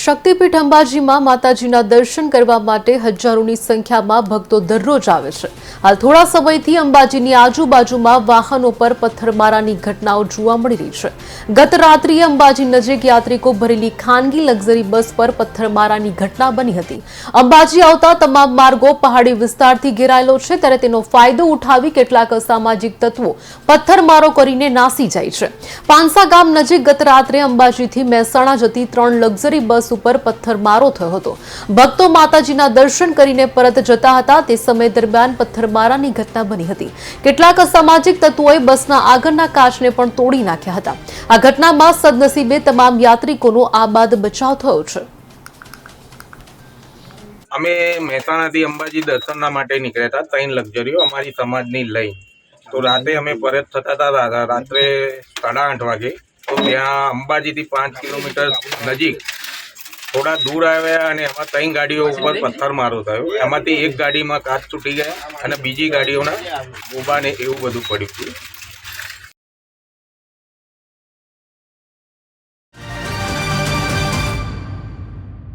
શક્તિપીઠ અંબાજીમાં માતાજીના દર્શન કરવા માટે હજારોની સંખ્યામાં ભક્તો દરરોજ આવે છે. હાલ થોડા સમયથી અંબાજીની આજુબાજુમાં વાહનો પર પથ્થરમારાની ઘટનાઓ જોવા મળી રહી છે. ગત રાત્રિએ અંબાજી નજીક યાત્રિકો ભરેલી ખાનગી લક્ઝરી બસ પર પથ્થરમારાની ઘટના બની હતી. અંબાજી આવતા તમામ માર્ગો પહાડી વિસ્તારથી ઘેરાયેલો છે, ત્યારે તેનો ફાયદો ઉઠાવી કેટલાક અસામાજિક તત્વો પથ્થરમારો કરીને નાસી જાય છે. પાંસા ગામ નજીક ગત રાત્રે અંબાજીથી મહેસાણા જતી ત્રણ લક્ઝરી બસ ઉપર પથ્થરમારો થયો હતો. ભક્તો માતાજીના દર્શન કરીને પરત જતા હતા. તે સમય દરમિયાન પથ્થરમારાની ઘટના બની હતી. કેટલાક અસામાજિક તત્વોએ બસના આગળના કાચને પણ તોડી નાખ્યા હતા. આ ઘટનામાં સદનસીબે તમામ યાત્રિકોનો આબાદ બચાવ થયો છે. અમે મહેસાણાથી અંબાજી દર્શનના માટે નીકળ્યા હતા. ત્રણ લક્ઝરીઓ અમારી સમાજની લઈ. તો રાતે અમે પરત થતા હતા. રાત્રે સાડા આઠ વાગે. તો ત્યાં અંબાજીથી પાંચ કિલોમીટર નજીક થોડા દૂર આવ્યા અને એમાં ત્રણ ગાડીઓ ઉપર પથ્થરમારો થયો. એમાંથી એક ગાડીમાં કાચ તૂટી ગયા અને બીજી ગાડીઓના ઊભા ને એવું બધું પડ્યું હતું.